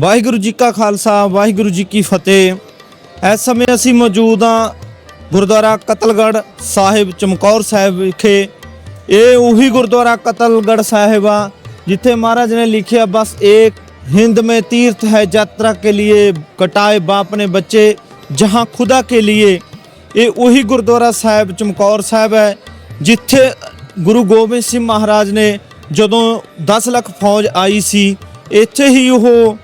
ਵਾਹਿਗੁਰੂ ਜੀ ਕਾ ਖਾਲਸਾ, ਵਾਹਿਗੁਰੂ ਜੀ ਕੀ ਫਤਿਹ। ਇਸ ਸਮੇਂ ਅਸੀਂ ਮੌਜੂਦ ਆ ਗੁਰਦੁਆਰਾ ਕਤਲਗੜ ਸਾਹਿਬ, ਚਮਕੌਰ ਸਾਹਿਬ ਵਿਖੇ। ਇਹ ਉਹੀ ਗੁਰਦੁਆਰਾ ਕਤਲਗੜ ਸਾਹਿਬ ਆ, ਜਿੱਥੇ ਮਹਾਰਾਜ ਨੇ ਲਿਖਿਆ, ਬਸ ਇੱਕ ਹਿੰਦ ਮੇ ਤੀਰਥ ਹੈ ਯਾਤਰਾ ਕੇ ਲਈ ਕਟਾਏ ਬਾਪ ਨੇ ਬੱਚੇ, ਜਹਾਂ ਖੁਦਾ ਕੇ ਲਈ ਇਹ ਉਹੀ ਗੁਰਦੁਆਰਾ ਸਾਹਿਬ, ਚਮਕੌਰ ਸਾਹਿਬ ਹੈ, ਜਿੱਥੇ ਗੁਰੂ ਗੋਬਿੰਦ ਸਿੰਘ ਮਹਾਰਾਜ ਨੇ ਜਦੋਂ 10 ਲੱਖ ਫੌਜ ਆਈ ਸੀ, ਇੱਥੇ ਹੀ ਉਹ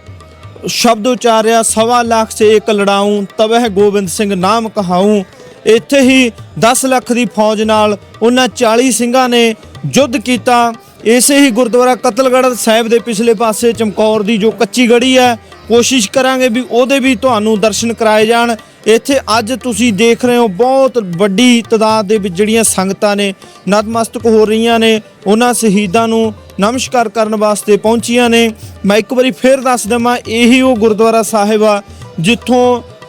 ਸ਼ਬਦ ਉਚਾਰਿਆ, ਸਵਾ ਲੱਖ ਸੇ ਇੱਕ ਲੜਾਊਂ ਤਵਹਿ ਗੋਬਿੰਦ ਸਿੰਘ ਨਾਮ ਕਹਾਊਂ ਇੱਥੇ ਹੀ 10 ਲੱਖ ਦੀ ਫੌਜ ਨਾਲ ਉਹਨਾਂ 40 ਸਿੰਘਾਂ ਨੇ ਯੁੱਧ ਕੀਤਾ। ਇਸੇ ਹੀ ਗੁਰਦੁਆਰਾ ਕਤਲਗੜ੍ਹ ਸਾਹਿਬ ਦੇ ਪਿਛਲੇ ਪਾਸੇ ਚਮਕੌਰ ਦੀ ਜੋ ਕੱਚੀ ਗੜੀ ਹੈ, ਕੋਸ਼ਿਸ਼ ਕਰਾਂਗੇ ਵੀ ਉਹਦੇ ਵੀ ਤੁਹਾਨੂੰ ਦਰਸ਼ਨ ਕਰਾਏ ਜਾਣ। ਇੱਥੇ ਅੱਜ ਤੁਸੀਂ ਦੇਖ ਰਹੇ ਹੋ ਬਹੁਤ ਵੱਡੀ ਤਦਾਦ ਦੇ ਵਿੱਚ ਜਿਹੜੀਆਂ ਸੰਗਤਾਂ ਨੇ, ਨਤਮਸਤਕ ਹੋ ਰਹੀਆਂ ਨੇ, ਉਹਨਾਂ ਸ਼ਹੀਦਾਂ ਨੂੰ ਨਮਸਕਾਰ ਕਰਨ ਵਾਸਤੇ ਪਹੁੰਚੀਆਂ ਨੇ। ਮੈਂ ਇੱਕ ਵਾਰੀ ਫੇਰ ਦੱਸ ਦਵਾਂ ਇਹੀ ਉਹ ਗੁਰਦੁਆਰਾ ਸਾਹਿਬ ਆ ਜਿੱਥੋਂ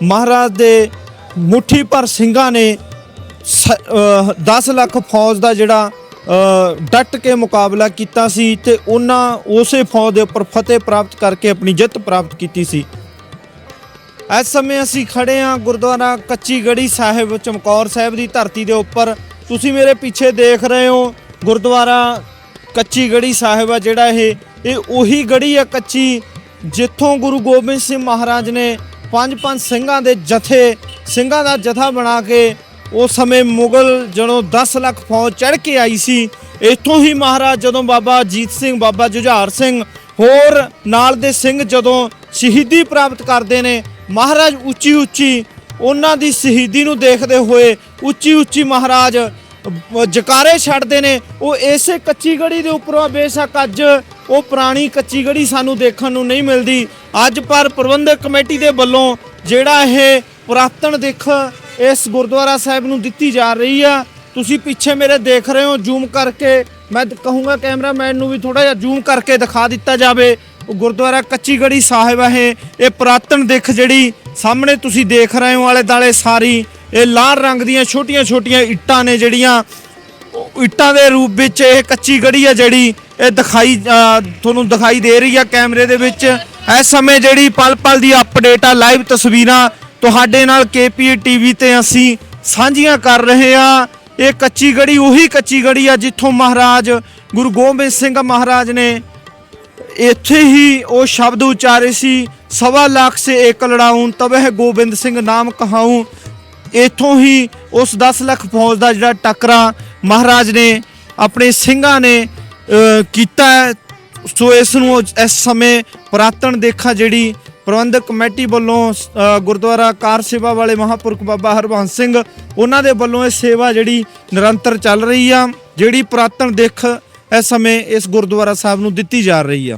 ਮਹਾਰਾਜ ਦੇ ਮੁੱਠੀ ਭਰ ਸਿੰਘਾਂ ਨੇ 10 ਲੱਖ ਫੌਜ ਦਾ ਜਿਹੜਾ ਅ, ਡਟ ਕੇ ਮੁਕਾਬਲਾ ਕੀਤਾ ਸੀ ਤੇ ਉਹਨਾਂ ਉਸੇ ਫੌਜ ਦੇ ਉੱਪਰ ਫਤਿਹ ਪ੍ਰਾਪਤ ਕਰਕੇ ਆਪਣੀ ਜਿੱਤ ਪ੍ਰਾਪਤ ਕੀਤੀ ਸੀ। ਇਸ ਸਮੇਂ ਅਸੀਂ ਖੜੇ ਹਾਂ ਗੁਰਦੁਆਰਾ ਕੱਚੀ ਗੜੀ ਸਾਹਿਬ ਚਮਕੌਰ ਸਾਹਿਬ ਦੀ ਧਰਤੀ ਦੇ ਉੱਪਰ। ਤੁਸੀਂ ਮੇਰੇ ਪਿੱਛੇ ਦੇਖ ਰਹੇ ਹੋ ਗੁਰਦੁਆਰਾ ਕੱਚੀ ਗੜੀ ਸਾਹਿਬ ਆ ਜਿਹੜਾ ਇਹ ਇਹ ਉਹੀ ਗੜੀ ਆ ਕੱਚੀ ਜਿੱਥੋਂ ਗੁਰੂ ਗੋਬਿੰਦ ਸਿੰਘ ਮਹਾਰਾਜ ਨੇ ਪੰਜ ਪੰਜ ਸਿੰਘਾਂ ਦੇ ਜਥੇ, ਸਿੰਘਾਂ ਦਾ ਜਥਾ ਬਣਾ ਕੇ ਉਸ ਸਮੇਂ ਮੁਗਲ ਜਦੋਂ 10 ਲੱਖ ਫੌਜ ਚੜ ਕੇ ਆਈ ਸੀ, ਇੱਥੋਂ ਹੀ ਮਹਾਰਾਜ ਜਦੋਂ ਬਾਬਾ ਅਜੀਤ ਸਿੰਘ, ਬਾਬਾ ਜੁਝਾਰ ਸਿੰਘ ਹੋਰ ਨਾਲ ਦੇ ਸਿੰਘ ਜਦੋਂ ਸ਼ਹੀਦੀ ਪ੍ਰਾਪਤ ਕਰਦੇ ਨੇ, ਮਹਾਰਾਜ ਉੱਚੀ ਉੱਚੀ ਉਹਨਾਂ ਦੀ ਸ਼ਹੀਦੀ ਨੂੰ ਦੇਖਦੇ ਹੋਏ ਉੱਚੀ ਉੱਚੀ ਮਹਾਰਾਜ ਜਕਾਰੇ ਛੱਡਦੇ ਨੇ। ਉਹ ਇਸੇ ਕੱਚੀ ਗੜੀ ਦੇ ਉੱਪਰੋਂ ਬੇਸ਼ੱਕ ਅੱਜ ਉਹ ਪੁਰਾਣੀ ਕੱਚੀ ਗੜੀ ਸਾਨੂੰ ਦੇਖਣ ਨੂੰ ਨਹੀਂ ਮਿਲਦੀ। ਅੱਜ ਪਰ ਪ੍ਰਬੰਧਕ ਕਮੇਟੀ ਦੇ ਵੱਲੋਂ ਜਿਹੜਾ ਇਹ ਪੁਰਾਤਨ ਦਿੱਖ ਇਸ ਗੁਰਦੁਆਰਾ ਸਾਹਿਬ ਨੂੰ ਦਿੱਤੀ ਜਾ ਰਹੀ ਆ। ਤੁਸੀਂ ਪਿੱਛੇ ਮੇਰੇ ਦੇਖ ਰਹੇ ਹੋ, ਜ਼ੂਮ ਕਰਕੇ। ਮੈਂ ਕਹੂੰਗਾ ਕੈਮਰਾਮੈਨ ਨੂੰ ਵੀ ਥੋੜਾ ਜਿਹਾ ਜ਼ੂਮ ਕਰਕੇ ਦਿਖਾ ਦਿੱਤਾ ਜਾਵੇ। ਉਹ ਗੁਰਦੁਆਰਾ ਕੱਚੀ ਗੜੀ ਸਾਹਿਬ ਹੈ ਇਹ। ਪੁਰਾਤਨ ਦਿੱਖ ਜਿਹੜੀ ਸਾਹਮਣੇ ਤੁਸੀਂ ਦੇਖ ਰਹੇ ਹੋ ਆਲੇ ਦਾਲੇ ਸਾਰੀ। ਇਹ ਲਾਲ ਰੰਗ ਦੀਆਂ ਛੋਟੀਆਂ ਛੋਟੀਆਂ ਇੱਟਾਂ ਨੇ ਜਿਹੜੀਆਂ ਇੱਟਾਂ ਦੇ ਰੂਪ ਵਿੱਚ ਇਹ ਕੱਚੀ ਗੜੀ ਆ ਜਿਹੜੀ ਇਹ ਦਿਖਾਈ ਤੁਹਾਨੂੰ ਦਿਖਾਈ ਦੇ ਰਹੀ ਆ ਕੈਮਰੇ ਦੇ ਵਿੱਚ। ਇਸ ਸਮੇਂ ਜਿਹੜੀ ਪਲ ਪਲ ਦੀ ਅਪਡੇਟ ਆ ਲਾਈਵ ਤਸਵੀਰਾਂ ਤੁਹਾਡੇ ਨਾਲ ਕੇਪੀ ਟੀਵੀ ਤੇ ਅਸੀਂ ਸਾਂਝੀਆਂ ਕਰ ਰਹੇ ਆ। ਇਹ ਕੱਚੀ ਗੜੀ, ਉਹੀ ਕੱਚੀ ਗੜੀ ਆ ਜਿੱਥੋਂ ਮਹਾਰਾਜ, ਗੁਰੂ ਗੋਬਿੰਦ ਸਿੰਘ ਮਹਾਰਾਜ ਨੇ ਇੱਥੇ ਹੀ ਉਹ ਸ਼ਬਦ ਉਚਾਰੇ ਸੀ, ਸਵਾ ਲੱਖ ਸੇ ਏਕ ਲੜਾਊਂ ਤਬਹਿ ਗੋਬਿੰਦ ਸਿੰਘ ਨਾਮ ਕਹਾਉਂ। ਇੱਥੋਂ ਹੀ ਉਸ 10 ਲੱਖ ਫੌਜ ਦਾ ਜਿਹੜਾ ਟੱਕਰਾ ਮਹਾਰਾਜ ਨੇ ਆਪਣੇ ਸਿੰਘਾਂ ਨੇ ਕੀਤਾ ਹੈ। ਸੋ ਇਸ ਨੂੰ ਇਸ ਸਮੇਂ ਪੁਰਾਤਨ ਦੇਖਾ ਜਿਹੜੀ ਪ੍ਰਬੰਧਕ ਕਮੇਟੀ ਵੱਲੋਂ ਗੁਰਦੁਆਰਾ ਕਾਰ ਸੇਵਾ ਵਾਲੇ ਮਹਾਪੁਰਖ ਬਾਬਾ ਹਰਬੰਸ ਸਿੰਘ, ਉਹਨਾਂ ਦੇ ਵੱਲੋਂ ਇਹ ਸੇਵਾ ਜਿਹੜੀ ਨਿਰੰਤਰ ਚੱਲ ਰਹੀ ਆ, ਜਿਹੜੀ ਪੁਰਾਤਨ ਦੇਖ ਇਸ ਸਮੇਂ ਇਸ ਗੁਰਦੁਆਰਾ ਸਾਹਿਬ ਨੂੰ ਦਿੱਤੀ ਜਾ ਰਹੀ ਆ